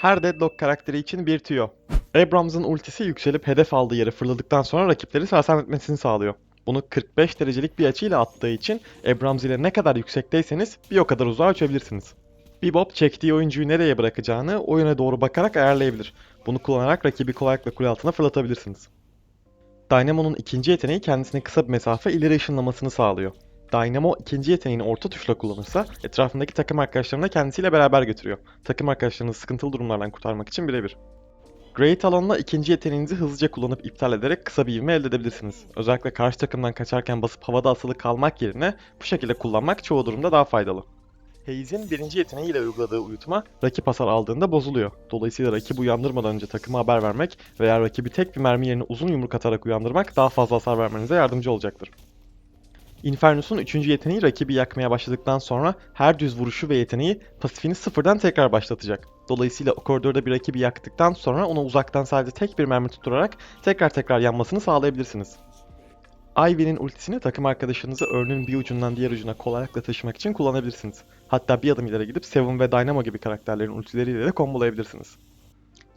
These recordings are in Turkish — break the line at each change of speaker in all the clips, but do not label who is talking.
Her Deadlock karakteri için bir tüyo. Abrams'ın ultisi yükselip hedef aldığı yere fırladıktan sonra rakipleri sersem etmesini sağlıyor. Bunu 45 derecelik bir açıyla attığı için Abrams ile ne kadar yüksekteyseniz bir o kadar uzağa uçabilirsiniz. Bebop çektiği oyuncuyu nereye bırakacağını o yöne doğru bakarak ayarlayabilir. Bunu kullanarak rakibi kolaylıkla kule altına fırlatabilirsiniz. Dynamo'nun ikinci yeteneği kendisine kısa bir mesafe ileri ışınlamasını sağlıyor. Dynamo ikinci yeteneğini orta tuşla kullanırsa etrafındaki takım arkadaşlarını da kendisiyle beraber götürüyor. Takım arkadaşlarınızı sıkıntılı durumlardan kurtarmak için birebir. Great Talon'la ikinci yeteneğinizi hızlıca kullanıp iptal ederek kısa bir ivme elde edebilirsiniz. Özellikle karşı takımdan kaçarken basıp havada asılı kalmak yerine bu şekilde kullanmak çoğu durumda daha faydalı. Haze'in birinci yeteneğiyle uyguladığı uyutma rakip hasar aldığında bozuluyor. Dolayısıyla rakibi uyandırmadan önce takıma haber vermek veya rakibi tek bir mermi yerine uzun yumruk atarak uyandırmak daha fazla hasar vermenize yardımcı olacaktır. Infernus'un üçüncü yeteneği rakibi yakmaya başladıktan sonra her düz vuruşu ve yeteneği pasifini sıfırdan tekrar başlatacak. Dolayısıyla o koridorda bir rakibi yaktıktan sonra ona uzaktan sadece tek bir mermi tutturarak tekrar tekrar yanmasını sağlayabilirsiniz. Ivy'nin ultisini takım arkadaşınızı örneğin bir ucundan diğer ucuna kolaylıkla taşımak için kullanabilirsiniz. Hatta bir adım ileri gidip Seven ve Dynamo gibi karakterlerin ultileriyle de kombolayabilirsiniz.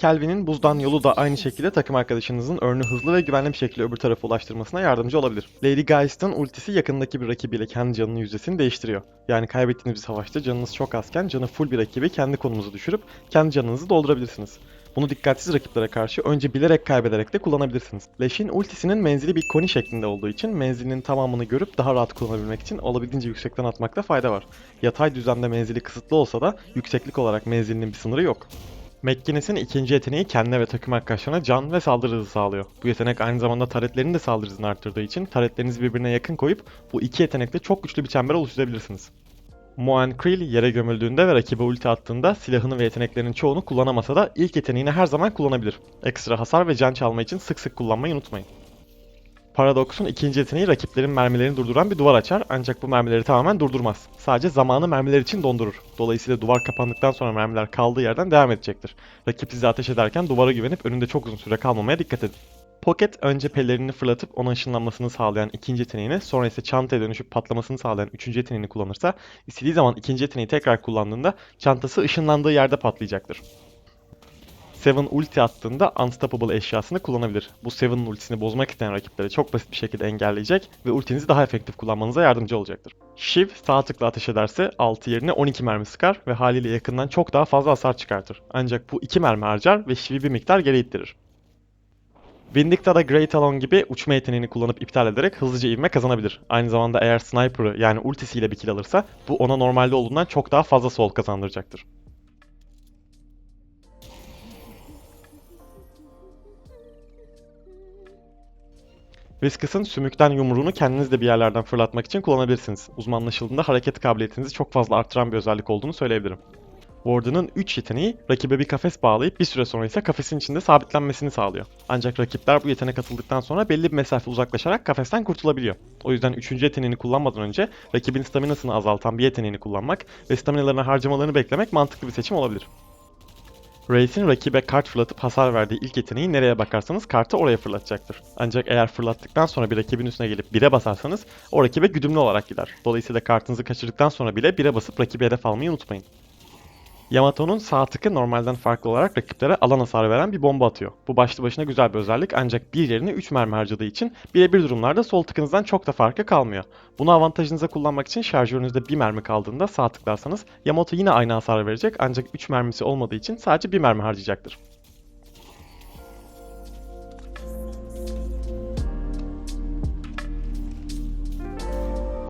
Kelvin'in buzdan yolu da aynı şekilde takım arkadaşınızın örnü hızlı ve güvenli bir şekilde öbür tarafa ulaştırmasına yardımcı olabilir. Lady Geist'ın ultisi yakındaki bir rakibiyle kendi canının yüzdesini değiştiriyor. Yani kaybettiğiniz bir savaşta canınız çok azken canı full bir rakibi kendi konumunuzu düşürüp kendi canınızı doldurabilirsiniz. Bunu dikkatsiz rakiplere karşı önce bilerek kaybederek de kullanabilirsiniz. Leş'in ultisinin menzili bir koni şeklinde olduğu için menzilinin tamamını görüp daha rahat kullanabilmek için olabildiğince yüksekten atmakta fayda var. Yatay düzlemde menzili kısıtlı olsa da yükseklik olarak menzilinin bir sınırı yok. McGinnis'in ikinci yeteneği kendine ve takım arkadaşlarına can ve saldırı hızı sağlıyor. Bu yetenek aynı zamanda taretlerin de saldırı hızını arttırdığı için taretlerinizi birbirine yakın koyup bu iki yetenekle çok güçlü bir çember oluşturabilirsiniz. Moan Creel yere gömüldüğünde ve rakibe ulti attığında silahını ve yeteneklerinin çoğunu kullanamasa da ilk yeteneğini her zaman kullanabilir. Ekstra hasar ve can çalma için sık sık kullanmayı unutmayın. Paradox'un ikinci yeteneği rakiplerin mermilerini durduran bir duvar açar ancak bu mermileri tamamen durdurmaz. Sadece zamanı mermiler için dondurur. Dolayısıyla duvar kapandıktan sonra mermiler kaldığı yerden devam edecektir. Rakip size ateş ederken duvara güvenip önünde çok uzun süre kalmamaya dikkat edin. Pocket önce pelerini fırlatıp ona ışınlanmasını sağlayan ikinci yeteneğini, sonra ise çantaya dönüşüp patlamasını sağlayan üçüncü yeteneğini kullanırsa, istediği zaman ikinci yeteneği tekrar kullandığında çantası ışınlandığı yerde patlayacaktır. Seven ulti attığında Unstoppable eşyasını kullanabilir. Bu Seven'ın ultisini bozmak isteyen rakipleri çok basit bir şekilde engelleyecek ve ultinizi daha efektif kullanmanıza yardımcı olacaktır. Shiv sağ tıkla ateş ederse 6 yerine 12 mermi sıkar ve haliyle yakından çok daha fazla hasar çıkartır. Ancak bu 2 mermi harcar ve Shiv'i bir miktar geri ittirir. Vindicta'da Great Talon gibi uçma yeteneğini kullanıp iptal ederek hızlıca ivme kazanabilir. Aynı zamanda eğer Sniper'ı yani ultisiyle bir kill alırsa bu ona normalde olduğundan çok daha fazla sol kazandıracaktır. Viscus'ın sümükten yumruğunu kendiniz de bir yerlerden fırlatmak için kullanabilirsiniz. Uzmanlaşıldığında hareket kabiliyetinizi çok fazla arttıran bir özellik olduğunu söyleyebilirim. Warden'ın 3 yeteneği rakibe bir kafes bağlayıp bir süre sonra ise kafesin içinde sabitlenmesini sağlıyor. Ancak rakipler bu yetenek atıldıktan sonra belli bir mesafe uzaklaşarak kafesten kurtulabiliyor. O yüzden 3. yeteneğini kullanmadan önce rakibin staminasını azaltan bir yeteneğini kullanmak ve staminalarını harcamalarını beklemek mantıklı bir seçim olabilir. Wraith'in rakibe kart fırlatıp hasar verdiği ilk yeteneği nereye bakarsanız kartı oraya fırlatacaktır. Ancak eğer fırlattıktan sonra bir rakibin üstüne gelip 1'e basarsanız o rakibe güdümlü olarak gider. Dolayısıyla kartınızı kaçırdıktan sonra bile 1'e basıp rakibi hedef almayı unutmayın. Yamato'nun sağ tıkı normalden farklı olarak rakiplere alan hasarı veren bir bomba atıyor. Bu başlı başına güzel bir özellik ancak bir yerine 3 mermi harcadığı için birebir durumlarda sol tıkınızdan çok da farkı kalmıyor. Bunu avantajınıza kullanmak için şarjörünüzde bir mermi kaldığında sağ tıklarsanız Yamato yine aynı hasarı verecek ancak 3 mermisi olmadığı için sadece bir mermi harcayacaktır.